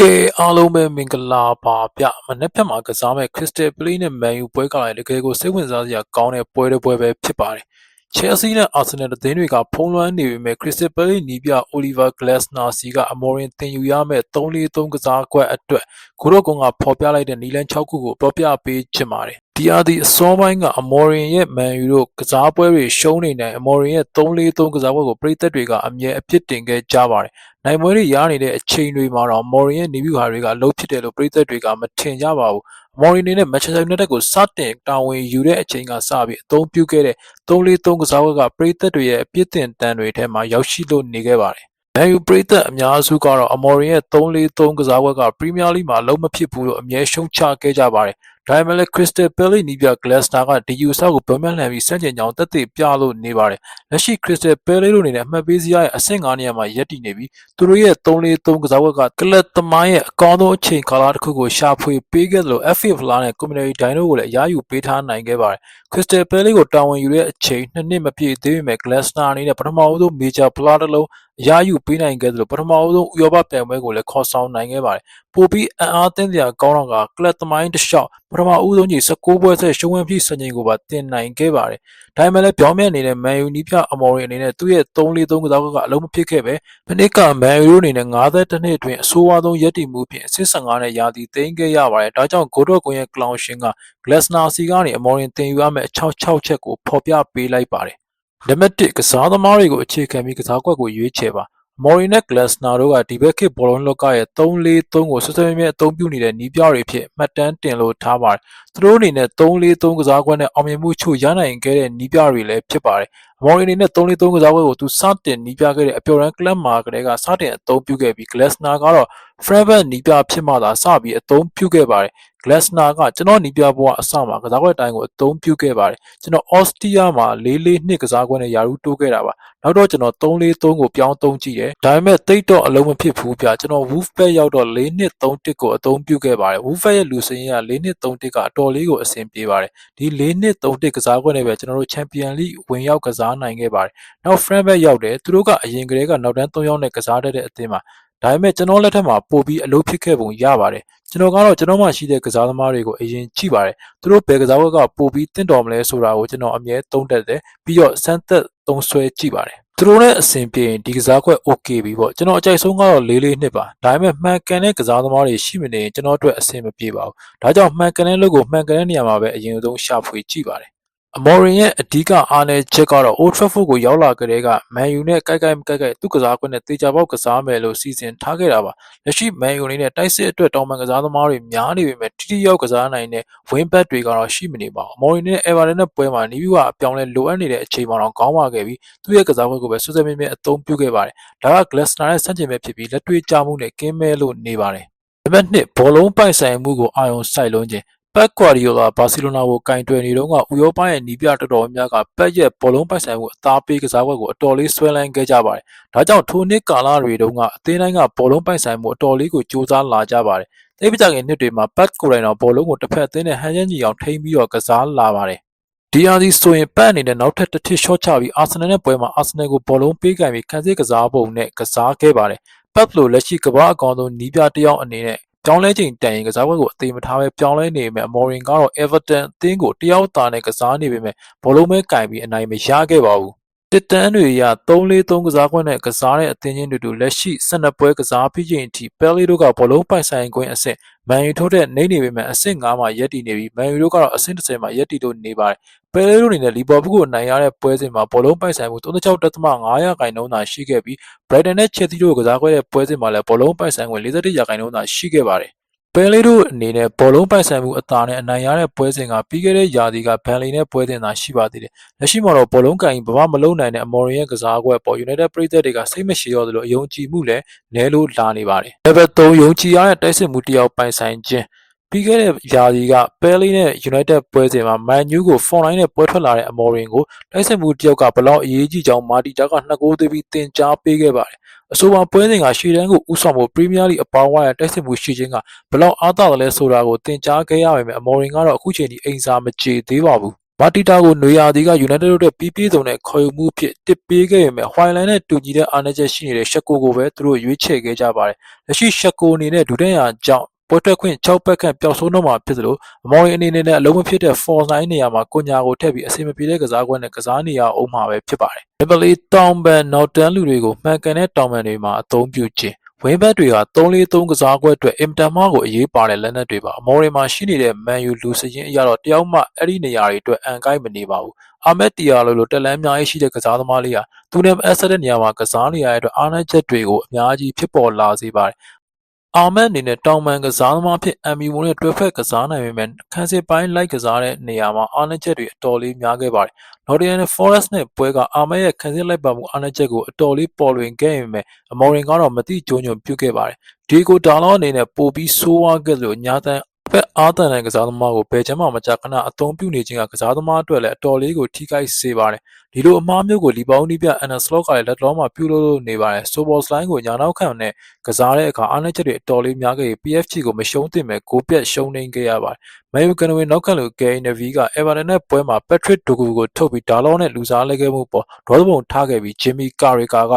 ကဲအားလုံးပဲမင်္ဂလာပါဗျမနေ့ဖြတ်မှာကစားမဲ့ Crystal Palace နဲ့ Man U ပွဲကလည်းတကယ်ကိုစိတ်ဝင်စားစရာကောင်းတဲ့ပွဲတစ်ပွဲပဲဖြစ်ပါတယ် Chelsea နဲ့ Arsenal သတင်းတွေကဖုံးလွှမ်းနေပေမဲ့ Crystal Palace နီးပြ Oliver Glasner စီက Amorin တင်ယူရမဲ့3-4-3ကစားကွက်အတွက်ကိုရော့ကွန်ကဖော်ပြလိုက်တဲ့နီလန်6ခုကိုပြောပြပေးချင်ပါတယ်ဒီအားဒီအစောပိုင်းက အမော်ရင်ရဲ့ မန်ယူတို့ ကစားပွဲတွေ ရှုံးနေနိုင်အမော်ရင်ရဲ့ 3-4-3 ကစားပွဲကို ပရိသတ်တွေက အမြဲ အပြစ်တင်ခဲ့ကြပါတယ်။နိုင်ပွဲတွေရနေတဲ့အချိန်တွေမှာတော့မော်ရင်ရဲ့နေဗျူဟာတွေက အလုပ်ဖြစ်တယ်လို့ ပရိသတ်တွေက မထင်ကြပါဘူး။မော်ရင်နေနဲ့ မန်ချက်စတာယူနိုက်တက်ကို စတင်တာဝန်ယူတဲ့အချိန်ကစပြီး အသုံးပြုခဲ့တဲ့ 3-4-3 ကစားပွဲက ပရိသတ်တွေရဲ့ အပြစ်တင်တန်တွေထဲမှာ ရောက်ရှိလို့နေခဲ့ပါတယ်။မန်ယူပရိသတ်အများစုကတော့ အမော်ရင်ရဲ့ 3-4-3 ကစားပွဲက ပရီးမီးယားလိမှာ အလုံးမဖြစ်ဘူးလို့ အမြဲရှုံချခဲ့ကြပါတယ်။ ဒါပေမဲ့လည်း Crystal Palace နီးပြ Glasner ကဒီယူဆကိုပြောင်းပြန်လှန်ပြီးစန့်ကျင်ကြောင်းတက်သေးပြလို့နေပါတယ်။လက်ရှိ Crystal Palace တို့အနေနဲ့အမှတ်ပေးစရာရဲ့အဆင့်9နေရာမှာရပ်တည်နေပြီးသူတို့ရဲ့3-4-3ကစားကွက်ကကလပ်သမိုင်းရဲ့အကောင်းဆုံးအချိန်ကာလတစ်ခုကိုရှာဖွေပေးခဲ့သလို FA ဖလားနဲ့ Community Dine တို့ကိုလည်းအရယူပေးထားနိုင်ခဲ့ပါတယ်။ Crystal Palace ကိုတာဝန်ယူတဲ့အချိန်နှစ်နှစ်မပြည့်သေးပေမဲ့ Glasner အနေနဲ့ပထမဦးဆုံး Major ဖလားတစ်လုံး အရယူပေးနိုင်ခဲ့သလိုပထမဦးဆုံးဥရောပပြိုင်ပွဲကိုလည်းခေါ်ဆောင်နိုင်ခဲ့ပါတယ်။ပိုပြီးအံ့အားသင့်စရာကောင်းတော့ကကလပ်သမိုင်းတစ်လျှောက်ပထမဦးဆုံးကြီး16ပွဲဆက်ရှုံးဝင်းပြည့်စံချိန်ကိုပါတင်နိုင်ခဲ့ပါတယ်။ဒါပေမဲ့လည်းပြောင်းမြတ်နေတဲ့မန်ယူနီးပြအမော်ရီအနေနဲ့သူ့ရဲ့3-4-3ကစားကွက်ကအလုံးမဖြစ်ခဲ့ပဲမနစ်ကမန်ယူအနေနဲ့52နှစ်အတွင်းအဆိုးဝါးဆုံးရက်တည်မှုဖြင့်အဆင့်15နဲ့ရာသီသိမ်းခဲ့ရပါတယ်။ဒါကြောင့်ဂိုတော့ကွန်ရဲ့ကလောင်ရှင်က Glasner စီကနေအမော်ရင်တင်ယူရမယ့်66ချက်ကိုဖော်ပြပေးလိုက်ပါတယ်။ နံပါတ်1ကစားသမားတွေကိုအခြေခံပြီးကစားကွက်ကိုရွေးချယ်ပါ။မော်ရီနဲ့ဂလက်စနာတို့ကဒီဘက်ခေတ်ဘောလုံးလောကရဲ့3-4-3ကိုဆွဆွမြဲမြဲအသုံးပြုနေတဲ့နီးပြတွေဖြစ်မှတ်တမ်းတင်လို့ထားပါတယ်။သူတို့အနေနဲ့3-4-3ကစားကွက်နဲ့အောင်မြင်မှုချို့ရနိုင်ခဲ့တဲ့နီးပြတွေလည်းဖြစ်ပါတယ်။ မော်ရီအနေနဲ့3-4-3ကစားကွက်ကိုသူစတင်နီးပြခဲ့တဲ့အပျော်ရန်ကလပ်မှာကတည်းကစတင်အသုံးပြုခဲ့ပြီးဂလက်စနာကတော့ Frankfurt နီးပြဖြစ်မှသာစပြီးအသုံးပြုခဲ့ပါတယ်။ Glasner ကကျွန်တော်နီးပြဘဝအစမှာကစားကွက်တိုင်းကိုအသုံးပြုခဲ့ပါတယ်ကျွန်တော် Austria မှာ4-4နှစ်ကစားကွက်နဲ့ယာရုတိုးခဲ့တာပါနောက်တော့ကျွန်တော်3-4-3ကိုပြောင်းသုံးကြည့်တယ်ဒါပေမဲ့တိတ်တော့အလုံးမဖြစ်ဘူးဗျကျွန်တော် Wolfpack ရောက်တော့4-2-3-1ကိုအသုံးပြုခဲ့ပါတယ် Wolfpack ရဲ့လူစင်းရ4-2-3-1ကအတော်လေးကိုအဆင်ပြေပါတယ်ဒီ4-2-3-1ကစားကွက်နဲ့ပဲကျွန်တော်တို့ Champion League ဝင်ရောက်ကစားနိုင်ခဲ့ပါတယ်နောက် Frankfurt ရောက်တယ်သူတို့ကအရင်ကတည်းကနောက်တန်း3ယောက်နဲ့ကစားတတ်တဲ့အသင်းမှာဒါပေမဲ့ကျွန်တော်လက်ထက်မှာပို့ပြီးအလုပ်ဖြစ်ခဲ့ပုံရပါတယ်ကျွန်တော်ကတော့ကျွန်တော်မှရှိတဲ့ကစားသမားတွေကိုအရင်ကြည့်ပါတယ်သူတို့ဘယ်ကစားဘက်ကပို့ပြီးတင့်တော်မလဲဆိုတာကိုကျွန်တော်အမြဲသုံးတတ်တယ်ပြီးတော့စမ်းသက်သုံးဆွဲကြည့်ပါတယ်သူတို့နဲ့အဆင်ပြေရင်ဒီကစားကွက် okay ပြီပေါ့ကျွန်တော်အကြိုက်ဆုံးကတော့လေးလေးနှစ်ပါဒါပေမဲ့မှန်ကန်တဲ့ကစားသမားတွေရှိမနေရင်ကျွန်တော်အတွက်အဆင်မပြေပါဘူးဒါကြောင့်မှန်ကန်တဲ့လုပ်ကိုမှန်ကန်တဲ့နေရာမှာပဲအရင်ဆုံးရှာဖွေကြည့်ပါတယ် အမော်ရင်ရဲ့အဓိကအားနည်းချက်ကတော့ Old Trafford ကိုရောက်လာကြတဲ့ကမန်ယူနဲ့ကိုက်ကိုက်မကိုက်ကိုက်သူ့ကစားကွက်နဲ့တေချာပေါက်ကစားမယ်လို့စီစဉ်ထားခဲ့တာပါလက်ရှိမန်ယူအနေနဲ့တိုက်စစ်အတွက်တောင်ပန်ကစားသမားတွေများနေပေမဲ့တိတိယောက်ကစားနိုင်တဲ့ wing back တွေကတော့ရှိမနေပါဘူးအမော်ရင်နဲ့ Everton နဲ့ပွဲမှာနီးပြီးကအပြောင်းလဲလိုအပ်နေတဲ့အချိန်မှာတော့ကောင်းပါခဲ့ပြီးသူ့ရဲ့ကစားကွက်ကိုပဲဆွဆွမြဲမြဲအသုံးပြုခဲ့ပါတယ်ဒါက Glasner နဲ့ဆန့်ကျင်ဘက်ဖြစ်ပြီးလက်တွေ့ကျမှုနဲ့ကင်းမဲလို့နေပါတယ်နံပါတ်2ဘောလုံးပိုင်ဆိုင်မှုကိုအာရုံစိုက်လုံးခြင်း ပက်ကွာဒီယိုလာဘာစီလိုနာကိုကင်တွယ်နေတော့ကဥရောပရဲ့နီးပြတော်တော်များကပက်ရဲ့ဘောလုံးပိုက်ဆိုင်မှုအသားပေးကစားကွက်ကိုအတော်လေးဆွဲလန်းခဲ့ကြပါတယ်။ဒါကြောင့်ထိုနှစ်ကာလတွေတုန်းကအသင်းတိုင်းကဘောလုံးပိုက်ဆိုင်မှုအတော်လေးကိုစူးစမ်းလာကြပါတယ်။တိတ်ပကြခင်နှစ်တွေမှာပက်ကိုရိုင်တော်ဘောလုံးကိုတစ်ဖက်အသင်းနဲ့ဟန်ချက်ညီအောင်ထိန်းပြီးတော့ကစားလာပါတယ်။ DRC ဆိုရင်ပတ်အနေနဲ့နောက်ထပ်တစ်ထစ်ရှော့ချပြီးအာဆင်နယ်နဲ့ပွဲမှာအာဆင်နယ်ကိုဘောလုံးပေးကင်ပြီးခံစစ်ကစားပုံနဲ့ကစားခဲ့ပါတယ်။ပက်လိုလက်ရှိကမ္ဘာအကောင်ဆုံးနီးပြတယောက်အနေနဲ့ ပြောင်းလဲချိန်တန်ရင်ကစားပွဲကိုအသေးမထားပဲပြောင်းလဲနေပေမဲ့မော်ရင်ကတော့ Everton အသင်းကိုတယောက်သားနဲ့ကစားနေပေမဲ့ဘောလုံးမဲကင်ပြီးအနိုင်မရခဲ့ပါဘူး တစ်တန်းတွေရ3-4-3 ကစားခွင့်နဲ့ ကစားတဲ့အသင်းချင်းတွေတူလက်ရှိ12ပွဲကစားပြီးချိန်အထိပယ်လီတို့က ဘောလုံးပိုင်ဆိုင်ခွင့်အဆင့် မန်ယူထိုးတဲ့နေနေပေမဲ့အဆင့်9မှာ ရပ်တည်နေပြီး မန်ယူတို့ကတော့ အဆင့်10မှာ ရပ်တည်လို့နေပါတယ်ပယ်လီတို့အနေနဲ့ လီဗာပူးကိုနိုင်ရတဲ့ပွဲစဉ်မှာ ဘောလုံးပိုင်ဆိုင်မှု 36.5ရာခိုင်နှုန်းသာရှိခဲ့ပြီး ဘရိုက်တန်နဲ့ ချက်သီတို့ကစားခွင့်တဲ့ပွဲစဉ်မှာလည်း ဘောလုံးပိုင်ဆိုင်ခွင့်41ရာခိုင်နှုန်းသာ ရှိခဲ့ပါတယ် ပဲလေးတို့အနေနဲ့ဘောလုံးပိုင်ဆိုင်မှုအသာနဲ့အနိုင်ရတဲ့ပွဲစဉ်ကပြီးခဲ့တဲ့ရာသီကဘန်လီနဲ့ပွဲတင်သာရှိပါသေးတယ်။လက်ရှိမှာတော့ဘောလုံးကန်ဘဝမလုံးနိုင်တဲ့အမော်ရီရဲ့ကစားကွက်ပေါ် United ပရိသတ်တွေကစိတ်မရှိတော့သလိုအယုံကြည်မှုလည်းနည်းလို့လာနေပါတယ်။ Level 3ယုံကြည်ရတဲ့တိုက်စစ်မှုတယောက်ပိုင်ဆိုင်ခြင်း ပြီးခဲ့တဲ့ယာဒီကပဲလီနဲ့ United ပွဲစဉ်မှာ Man U ကို4-9နဲ့ပွဲထွက်လာတဲ့အမော်ရင်ကိုတိုက်စစ်မှုတယောက်ကဘလောက်အရေးကြီးကြောင်းမာတီတာကနှစ်ဂိုးသေးပြီးတင် जा ပေးခဲ့ပါတယ်အဆိုပါပွဲစဉ်ကရှေ့တန်းကိုဥဆောင်ဖို့ပရီးမီးယားလိအပေါင်းဝါရတိုက်စစ်မှုရှိခြင်းကဘလောက်အားသာတယ်လဲဆိုတာကိုသင်ကြားခဲ့ရပေမဲ့အမော်ရင်ကတော့အခုချိန်ထိအိမ်စာမကြေသေးပါဘူးမာတီတာကိုနွေရာသီက United တို့တဲ့ပြီးပြည့်စုံတဲ့ခေါ်ယူမှုအဖြစ်တစ်ပေးခဲ့ပေမဲ့ Hoyland နဲ့တူညီတဲ့အားနည်းချက်ရှိနေတဲ့ရှက်ကိုကိုပဲသူတို့ရွေးချယ်ခဲ့ကြပါတယ်။လက်ရှိရှက်ကိုအနေနဲ့ဒုတိယကြောင့် ပွဲထွက်ခွင့်6ပတ်ခန့်ပျောက်ဆုံးတော့မှာဖြစ်သလိုအမော်ရီအနေနဲ့အလုံးမဖြစ်တဲ့ Force 9နေရာမှာကိုညာကိုထည့်ပြီးအဆင်မပြေတဲ့ကစားကွက်နဲ့ကစားနေရအောင်မှာပဲဖြစ်ပါတယ်။ Liverpool တောင်ပန်နောက်တန်းလူတွေကိုမှန်ကန်တဲ့တောင်ပန်တွေမှာအသုံးပြုခြင်းဝင်းဘက်တွေက3-4-3ကစားကွက်အတွက်အင်တန်မာကိုအရေးပါတဲ့လက်နက်တွေပါအမော်ရီမှာရှိနေတဲ့မန်ယူလူစရင်အရတော့တယောက်မှအဲ့ဒီနေရာတွေအတွက်အန်ကိုက်မနေပါဘူးအာမက်တီယာလိုလိုတက်လန်းအများကြီးရှိတဲ့ကစားသမားလေးဟာသူနဲ့အဆက်တဲ့နေရာမှာကစားနေရတဲ့အတွက်အားနည်းချက်တွေကိုအများကြီးဖြစ်ပေါ်လာစေပါတယ် အာမက်အနေနဲ့ တောင်ပန်ကစားသမားဖြစ်အမ်မီမိုနဲ့ တွဲဖက်ကစားနိုင်ပေမဲ့ခန်းစစ်ပိုင်းလိုက်ကစားတဲ့နေရာမှာ အားနည်းချက်တွေ အတော်လေးများခဲ့ပါတယ်။ Nottingham Forest နဲ့ပွဲက အာမက်ရဲ့ခန်းစစ်လိုက်ပါမှု အားနည်းချက်ကို အတော်လေး ပေါ်လွင်ခဲ့ပေမဲ့အမော်ရင်ကတော့မတိကျုံညွန်ပြုခဲ့ပါတယ်။ဒီကိုဒါလောအနေနဲ့ ပိုပြီးဆိုးဝါးခဲ့လို့ညာတန် ဖက်အားတန်တဲ့ကစားသမားကိုဘယ်ချမ်းမှမကြခဏအသုံးပြုနေခြင်းကကစားသမားအတွက်လည်းအတော်လေးကိုထိခိုက်စေပါတယ်။ဒီလိုအမှားမျိုးကိုလီပေါင်းနီးပြအန်နစလော့ကလည်းလက်တော်မှာပြုလုပ်လို့နေပါတယ်။ဆိုဘော့စလိုင်းကိုညာနောက်ခံနဲ့ကစားတဲ့အခါအားနည်းချက်တွေအတော်လေးများခဲ့ပြီး PFG ကိုမရှုံးသင့်မဲ့ဂိုးပြတ်ရှုံးနေခဲ့ရပါတယ်။မန်ယူကန်ဝင်နောက်ခံလူကယ်နဗီကအေဗာတန်နဲ့ပွဲမှာပက်ထရစ်ဒိုဂူကိုထုတ်ပြီးဒါလောနဲ့လူစားလဲခဲ့မှုပေါ်ဒေါသပုံထားခဲ့ပြီးဂျင်မီကာရီကာက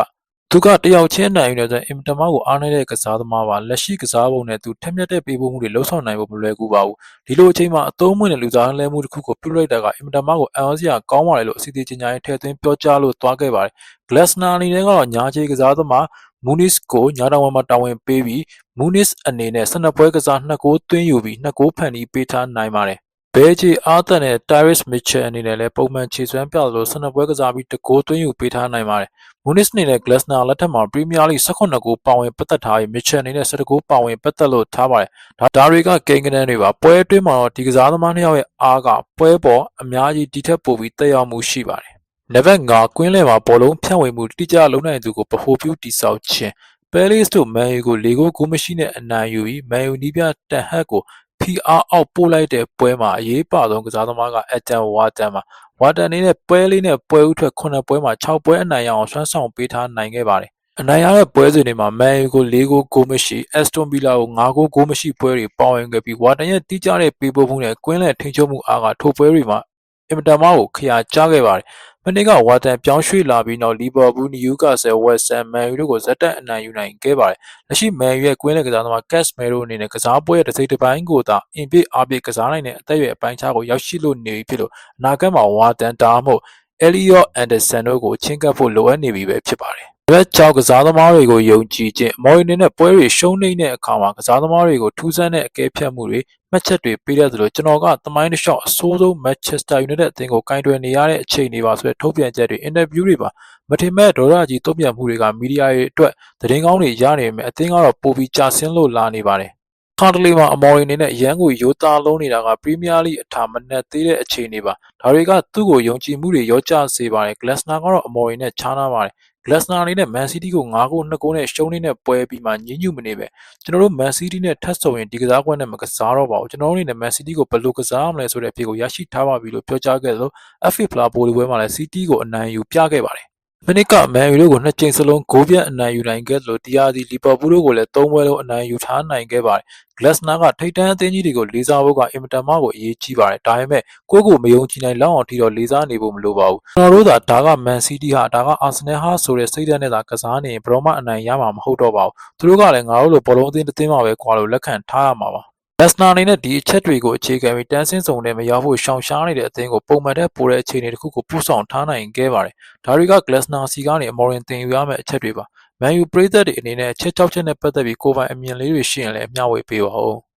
သူကတယောက်ချင်းနိုင်နေတဲ့အတွက်အင်တမကိုအားနေတဲ့ကစားသမားပါလက်ရှိကစားပုံနဲ့သူထက်မြက်တဲ့ပေးပို့မှုတွေလှုပ်ဆောင်နိုင်ဖို့မလွယ်ကူပါဘူးဒီလိုအချိန်မှာအသုံးဝင်တဲ့လူစားလဲမှုတစ်ခုကိုပြုလုပ်တာကအင်တမကိုအန်အော်စီယာကောင်းပါတယ်လို့အစီအစဉ်ညာရေးထည့်သွင်းပြောကြားလို့သွားခဲ့ပါတယ်ဂလက်စနာအနေနဲ့ကတော့ညာချေကစားသမားမူနစ်ကိုညာတော်ဝင်မှာတာဝန်ပေးပြီးမူနစ်အနေနဲ့12ပွဲကစား2ဂိုးသွင်းယူပြီး2ဂိုးဖန်တီးပေးထားနိုင်ပါတယ် ဘဲဂျီအားတန်တဲ့ Tyrese Mitchell အနေနဲ့လည်း ပုံမှန်ခြေစွမ်းပြသလို12ပွဲကစားပြီးတကိုး သွင်းယူပေးထားနိုင်ပါတယ်။ Muniz အနေနဲ့ Glasner လက်ထက်မှာ Premier League 18ဂိုး ပါဝင်ပတ်သက်ထားပြီး Mitchell အနေနဲ့17ဂိုး ပါဝင်ပတ်သက်လို့ထားပါတယ်။ဒါဒါတွေက ကိန်းဂဏန်းတွေပါ ပွဲအတွင်းမှာတော့ ဒီကစားသမား နှစ်ယောက်ရဲ့အားက ပွဲပေါ် အများကြီး ဒီထက်ပိုပြီးတက်ရောက်မှုရှိပါတယ်။နံပါတ်5ကွင်းလယ်မှာ ဘောလုံးဖြန့်ဝေမှု တိကျလုံနိုင်သူကို ဗဟိုပြုတိစောက်ခြင်းပဲလီစ်တို့ မန်ယူကို ၄ ဂိုး ဂိုးမရှိနဲ့ အနိုင်ယူပြီး မန်ယူနီးပြတန်ဟတ်ကို ဖိအားအောက်ပို့လိုက်တဲ့ပွဲမှာအရေးပါဆုံးကစားသမားကအက်တန်ဝါတန်ပါဝါတန်အနေနဲ့ပွဲလေးနဲ့ပွဲဥထွက်9ပွဲမှာ6ပွဲအနိုင်ရအောင်ဆွမ်းဆောင်ပေးထားနိုင်ခဲ့ပါတယ်အနိုင်ရတဲ့ပွဲစဉ်တွေမှာမန်ယူကို၄ဂိုးဂိုးမရှိအက်စတွန်ဗီလာကို၅ဂိုးဂိုးမရှိပွဲတွေပေါဝင်ခဲ့ပြီးဝါတန်ရဲ့တီးကြတဲ့ပေးပို့မှုနဲ့ကွင်းလယ်ထိန်းချုပ်မှုအားကထိုပွဲတွေမှာအင်မတန်မှကိုခရာကြားခဲ့ပါတယ် မနေ့ကဝါတန်ပြောင်းရွှေ့လာပြီးနောက်လီဗာပူးနယူကာဆယ်ဝက်ဆန်မန်ယူတို့ကိုဇက်တက်အနိုင်ယူနိုင်ခဲ့ပါတယ်။လက်ရှိမန်ယူရဲ့ကွင်းလယ်ကစားသမားကက်စမဲရိုအနေနဲ့ကစားပွဲရဲ့တစ်စိတ်တစ်ပိုင်းကိုသာအင်ပစ်အားပြကစားနိုင်တဲ့အသက်အရွယ်အပိုင်းခြားကိုရောက်ရှိလို့နေပြီဖြစ်လို့အနာဂတ်မှာဝါတန်ဒါမှမဟုတ်အဲလီယော့အန်ဒါဆန်တို့ကိုချင်းကပ်ဖို့လိုအပ်နေပြီပဲဖြစ်ပါတယ်။ ဘက်ကြောင့်ကစားသမားတွေကိုယုံကြည်ခြင်းမော်ရီနေနဲ့ပွဲတွေရှုံးနေတဲ့အခါမှာကစားသမားတွေကိုထူးဆန်းတဲ့အကဲဖြတ်မှုတွေမှတ်ချက်တွေပေးရတယ်လို့ကျွန်တော်ကသမိုင်းတစ်လျှောက်အဆိုးဆုံး Manchester United အသင်းကိုကင်တွယ်နေရတဲ့အချိန်တွေပါဆိုတဲ့ထုတ်ပြန်ချက်တွေ interview တွေပါမထင်မဲ့ဒေါရကြီးတုံ့ပြန်မှုတွေကမီဒီယာတွေအတွက်သတင်းကောင်းတွေရနေပေမဲ့အသင်းကတော့ပိုပြီးကြာဆင်းလို့လာနေပါတယ်ခါတလီမှာအမော်ရီအနေနဲ့ရန်ကိုရိုးသားလုံးနေတာကပရီးမီးယားလိအထာမနှက်သေးတဲ့အခြေအနေပါဒါတွေကသူ့ကိုယုံကြည်မှုတွေရောကျစေပါတယ်ဂလက်စနာကတော့အမော်ရီနဲ့ခြားနာပါတယ် ဂလက်စနာအနေနဲ့မန်စီးတီးကို9ဂိုး2ဂိုးနဲ့ရှုံးနေတဲ့ပွဲပြီးမှညှဉ်းညူမနေပဲကျွန်တော်တို့မန်စီးတီးနဲ့ထပ်ဆုံရင်ဒီကစားကွက်နဲ့မကစားတော့ပါဘူးကျွန်တော်တို့အနေနဲ့မန်စီးတီးကိုဘယ်လိုကစားမလဲဆိုတဲ့အဖြေကိုရရှိထားပါပြီလို့ပြောကြားခဲ့သလို FA ဖလာပိုလီပွဲမှာလည်းစီးတီးကိုအနိုင်ယူပြခဲ့ပါတယ် မနစ်ကမန်ယူတို့ကိုနှစ်ကြိမ်စလုံးဂိုးပြတ်အနိုင်ယူနိုင်ခဲ့သလိုတရားဒီလီဗာပူးတို့ကိုလည်းသုံးပွဲလုံးအနိုင်ယူထားနိုင်ခဲ့ပါတယ်။ဂလက်စနာကထိတ်တန်းအသင်းကြီးတွေကိုလေးစားဖို့ကအင်မတန်မှကိုအရေးကြီးပါတယ်။ဒါပေမဲ့ကိုယ့်ကိုမယုံကြည်နိုင်လောက်အောင်ထိတော့လေးစားနေဖို့မလိုပါဘူး။ကျွန်တော်တို့သာဒါကမန်စီးတီးဟာဒါကအာဆင်နယ်ဟာဆိုတဲ့စိတ်ဓာတ်နဲ့သာကစားနေရင်ဘရောမအနိုင်ရမှာမဟုတ်တော့ပါဘူး။သူတို့ကလည်းငါတို့လိုဘောလုံးအသင်းတစ်သင်းမှပဲကွာလို့လက်ခံထားရမှာပါ။ လက်စနာအနေနဲ့ ဒီအချက်တွေကိုအခြေခံပြီး တန်းစင်းစုံနဲ့မရောက်ဖို့ ရှောင်ရှားနေတဲ့အသင်းကို ပုံမှန်တဲ့ပိုတဲ့ အခြေအနေတစ်ခုကို ပို့ဆောင်ထားနိုင်ခဲ့ပါတယ်။ဒါတွေကဂလက်စနာစီကနေ အမော်ရင်တင်ယူရမယ့် အချက်တွေပါ။မန်ယူပရိသတ်တွေအနေနဲ့ အချက် ၆ ချက်နဲ့ပတ်သက်ပြီး ကိုယ်ပိုင်အမြင်လေးတွေရှိရင်လည်း မျှဝေပေးပါဦး။